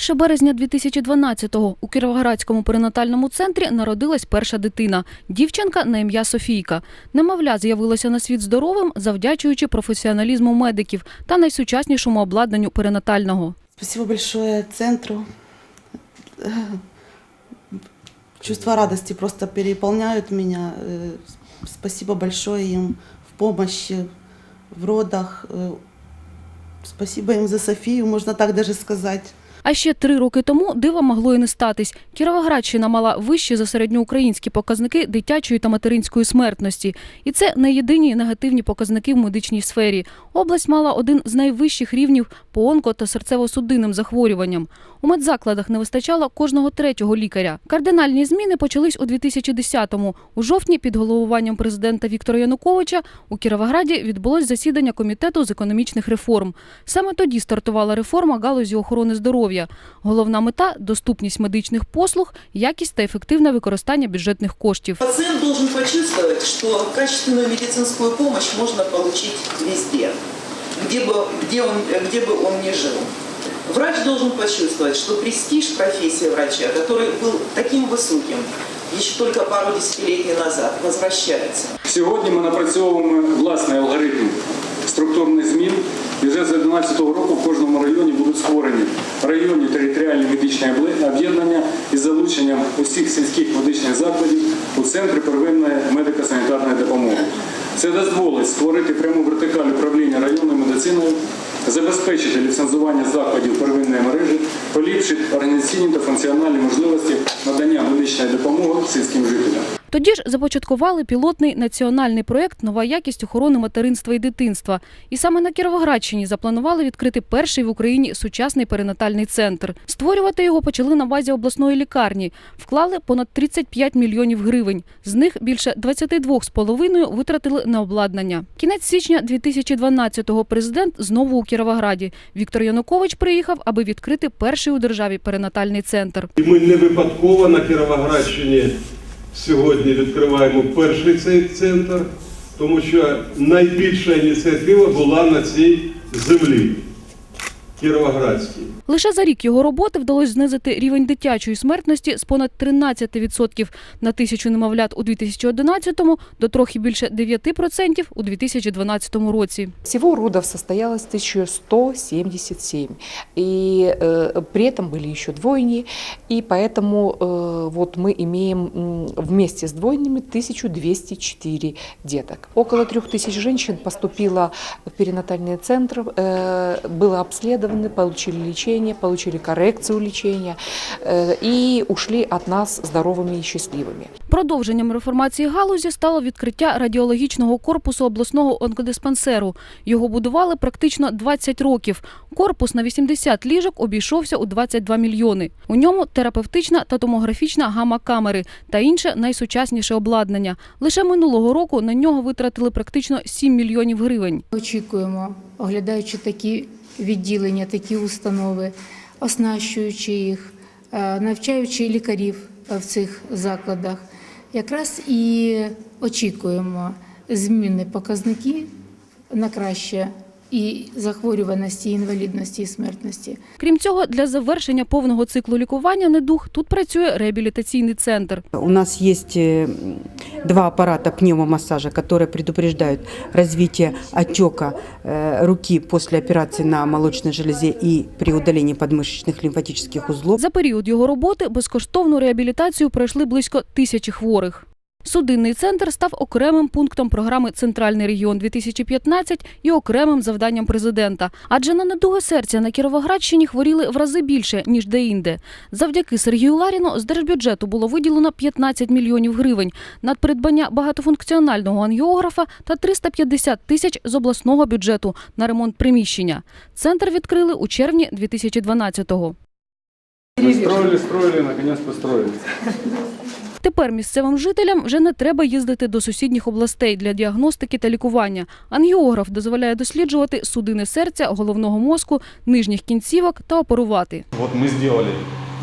1 березня 2012-го у Кіровоградському перинатальному центрі народилась перша дитина – дівчинка на ім'я Софійка. Немовля з'явилася на світ здоровим, завдячуючи професіоналізму медиків та найсучаснішому обладнанню перинатального. Спасибо большое центру. Э, Чувства радости просто переполняют меня. Э, Спасибо большое им в помощи, в родах. Э, Спасибо им за Софию, можно так даже сказать. А ще три роки тому дива могло і не статись. Кіровоградщина мала вищі за середньоукраїнські показники дитячої та материнської смертності. І це не єдині негативні показники в медичній сфері. Область мала один з найвищих рівнів по онко- та серцево-судинним захворюванням. У медзакладах не вистачало кожного третього лікаря. Кардинальні зміни почались у 2010-му. У жовтні під головуванням президента Віктора Януковича у Кіровограді відбулось засідання комітету з економічних реформ. Саме тоді стартувала реформа галузі охорони здоров'я. Головна мета доступність медичних послуг, якість та ефективне використання бюджетних коштів. Пациент должен почувствовать, что качественную медицинскую помощь можно получить везде, где бы, где он, где бы он ни жил. Врач должен почувствовать, что престиж профессии врача, который был таким высоким еще только пару десятилетий назад, возвращается. Сьогодні ми напрацьовуємо власний алгоритм структурних змін. І вже з 2011 року в кожному районі будуть створені районні територіальні медичні обли- об'єднання із залученням усіх сільських медичних закладів у центри первинної медико-санітарної допомоги. Це дозволить створити пряму вертикаль управління районною медициною, забезпечити ліцензування закладів первинної мережі, поліпшити організаційні та функціональні можливості надання медичної допомоги сільським жителям. Тоді ж започаткували пілотний національний проєкт Нова якість охорони материнства і дитинства. І саме на Кіровоградщині запланували відкрити перший в Україні сучасний перинатальний центр. Створювати його почали на базі обласної лікарні. Вклали понад 35 мільйонів гривень. З них більше 22,5 витратили на обладнання. Кінець січня 2012-го президент знову у Кіровограді. Віктор Янукович приїхав, аби відкрити перший у державі перинатальний центр. Ми не випадково на Кіровоградщині сьогодні відкриваємо перший цей центр, тому що найбільша ініціатива була на цій землі Кіровоградській. Лише за рік його роботи вдалося знизити рівень дитячої смертності з понад 13% на тисячу немовлят у 2011-му до трохи більше 9% у 2012 році. Всего родов состоялось 1177, и э, при этом были еще двойни, и поэтому э, вот мы имеем м, вместе с двойнями 1204 деток. Около 3000 женщин поступило в перинатальный центр, э, было обследованы, получили лечение, получили коррекцию лечения э, и ушли от нас здоровыми и счастливыми. Продовженням реформації галузі стало відкриття радіологічного корпусу обласного онкодиспансеру. Його будували практично 20 років. Корпус на 80 ліжок обійшовся у 22 мільйони. У ньому терапевтична та томографічна гама-камери та інше найсучасніше обладнання. Лише минулого року на нього витратили практично 7 мільйонів гривень. Очікуємо, оглядаючи такі відділення, такі установи, оснащуючи їх, е, навчаючи лікарів е, в цих закладах, якраз і очікуємо зміни показників на краще і захворюваності, і інвалідності, і смертності. Крім цього, для завершення повного циклу лікування недуг тут працює реабілітаційний центр. У нас есть э, два аппарата пневмомассажа, которые предупреждают развитие отека э, руки после операции на молочной железе и при удалении подмышечных лимфатических узлов. За період його роботи безкоштовну реабілітацію пройшли близько тисячі хворих. Судинний центр став окремим пунктом програми Центральний регіон 2015 і окремим завданням президента. Адже на недуги серця на Кіровоградщині хворіли в рази більше ніж деінде. Завдяки Сергію Ларіну з держбюджету було виділено 15 мільйонів гривень на придбання багатофункціонального ангіографа та 350 тисяч з обласного бюджету на ремонт приміщення. Центр відкрили у червні 2012-го. Мы строили, строили, наконец построили. Тепер місцевим жителям вже не треба їздити до сусідніх областей для діагностики та лікування. Ангіограф дозволяє досліджувати судини серця, головного мозку, нижніх кінцівок та оперувати. Вот мы сделали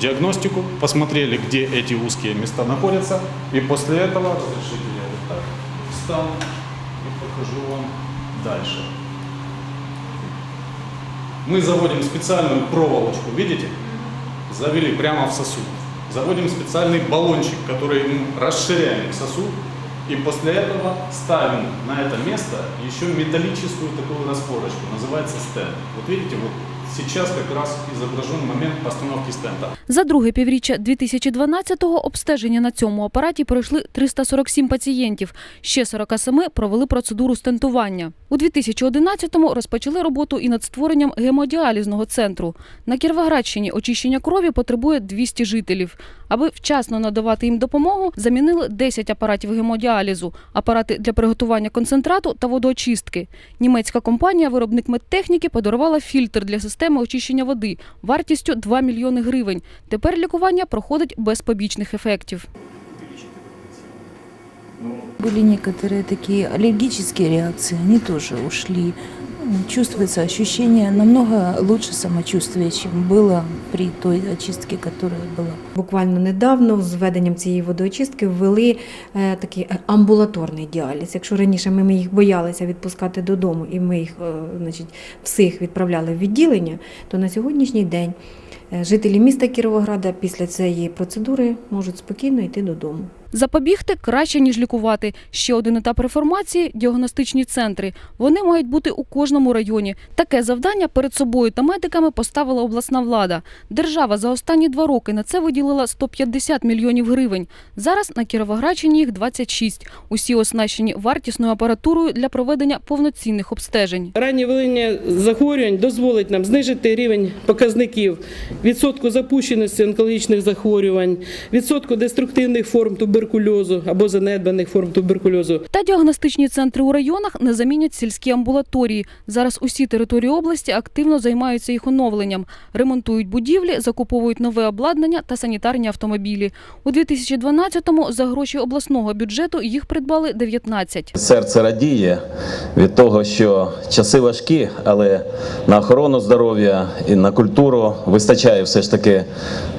диагностику, посмотрели, где эти узкие места находятся, и после этого, разрешите я вот так встану и покажу вам дальше. Мы заводим специальную проволочку, видите? завели прямо в сосуд. Заводим специальный баллончик, который мы расширяем сосуд, и после этого ставим на это место еще металлическую такую распорочку, называется стенд. Вот видите, вот сейчас как раз изображен момент постановки стенда. За друге півріччя 2012-го обстеження на цьому апараті пройшли 347 пацієнтів. Ще 47 провели процедуру стентування. У 2011-му розпочали роботу і над створенням гемодіалізного центру. На Кіровоградщині очищення крові потребує 200 жителів. Аби вчасно надавати їм допомогу, замінили 10 апаратів гемодіалізу, апарати для приготування концентрату та водоочистки. Німецька компанія, виробник медтехніки, подарувала фільтр для системи очищення води вартістю 2 мільйони гривень. Тепер лікування проходить без побічних ефектів. Были некоторые такие аллергические реакции, они тоже ушли. М, Чувствуется ощущение намного лучше самочувствия, чем было при той очистке, которая была. Буквально недавно з введенням цієї водоочистки ввели е, такий е, амбулаторний діаліз. Якщо раніше ми, ми їх боялися відпускати додому і ми їх е, значить, всіх відправляли в відділення, то на сьогоднішній день е, жителі міста Кіровограда після цієї процедури можуть спокійно йти додому. Запобігти краще ніж лікувати. Ще один етап реформації діагностичні центри. Вони мають бути у кожному районі. Таке завдання перед собою та медиками поставила обласна влада. Держава за останні два роки на це виділила 150 мільйонів гривень. Зараз на Кіровоградщині їх 26. Усі оснащені вартісною апаратурою для проведення повноцінних обстежень. Раннє виявлення захворювань дозволить нам знижити рівень показників відсотку запущеності онкологічних захворювань, відсотку деструктивних форм туберкульозу або занедбаних форм туберкульозу. Та діагностичні центри у районах не замінять сільські амбулаторії. Зараз усі території області активно займаються їх оновленням, ремонтують будівлі, закуповують нове обладнання та санітарні автомобілі. У 2012-му за гроші обласного бюджету їх придбали 19. Серце радіє від того, що часи важкі, але на охорону здоров'я і на культуру вистачає все ж таки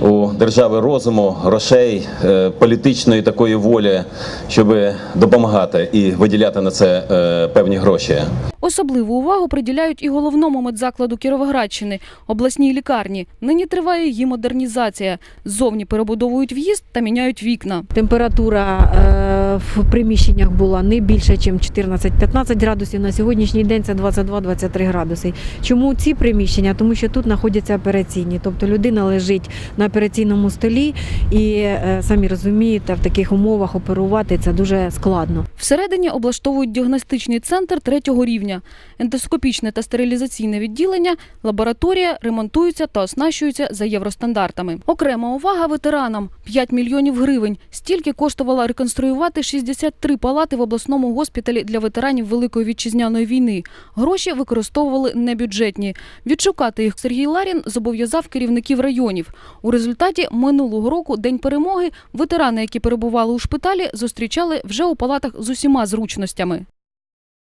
у держави розуму, грошей, е, політичної такої волі, щоб допомагати і виділяти на це е, певні гроші. Особливу увагу приділяють і головному медзакладу Кіровоградщини – обласній лікарні. Нині триває її модернізація. Ззовні перебудовують в'їзд та міняють вікна. Температура е, в приміщеннях була не більше, ніж 14-15 градусів. На сьогоднішній день це 22-23 градуси. Чому ці приміщення? Тому що тут знаходяться операційні. Тобто людина лежить на операційному столі і е, самі розумієте, в таких умовах оперувати це дуже складно. Всередині облаштовують діагностичний центр третього рівня. Ендоскопічне та стерилізаційне відділення, лабораторія ремонтуються та оснащуються за євростандартами. Окрема увага ветеранам – 5 мільйонів гривень. Стільки коштувало реконструювати 63 палати в обласному госпіталі для ветеранів Великої вітчизняної війни. Гроші використовували небюджетні. Відшукати їх Сергій Ларін зобов'язав керівників районів. У результаті минулого року День перемоги ветерани, які перебували у шпиталі, зустрічали вже у палатах з усіма зручностями.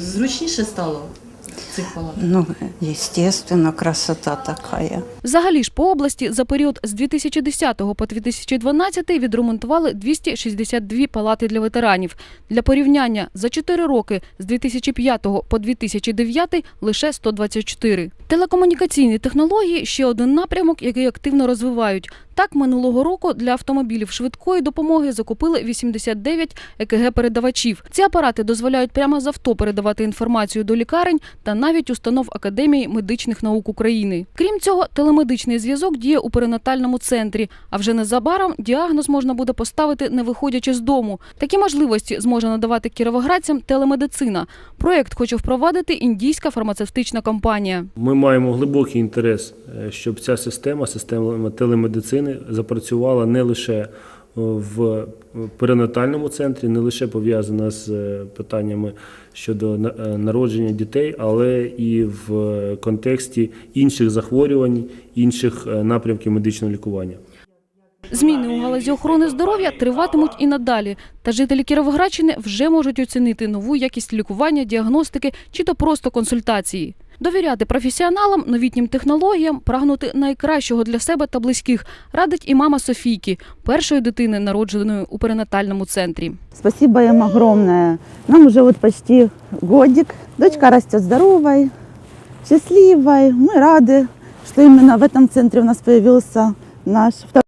Зручніше стало цих палатах? Ну, естественно, красота такая. Взагалі ж по області за період з 2010 по 2012 відремонтували 262 палати для ветеранів. Для порівняння за 4 роки з 2005 по 2009 лише 124. Телекомунікаційні технології ще один напрямок, який активно розвивають. Так, минулого року для автомобілів швидкої допомоги закупили 89 ЕКГ-передавачів. Ці апарати дозволяють прямо з авто передавати інформацію до лікарень та навіть установ Академії медичних наук України. Крім цього, телемедичний зв'язок діє у перинатальному центрі, а вже незабаром діагноз можна буде поставити не виходячи з дому. Такі можливості зможе надавати кіровоградцям телемедицина. Проєкт хоче впровадити індійська фармацевтична компанія. Ми маємо глибокий інтерес, е, щоб ця система, система телемедицини, запрацювала не лише в перинатальному центрі, не лише пов'язана з е, питаннями щодо е, народження дітей, але і в контексті інших захворювань, інших е, напрямків медичного лікування. Зміни у галузі охорони здоров'я триватимуть і надалі. Та жителі Кіровоградщини вже можуть оцінити нову якість лікування, діагностики чи то просто консультації. Довіряти професіоналам, новітнім технологіям, прагнути найкращого для себе та близьких радить і мама Софійки, першої дитини, народженої у перинатальному центрі. Спасибо им огромное. Нам уже вот почти годик. Дочка растет здоровой, счастливой. Мы рады, что именно в этом центре у нас появился наш второй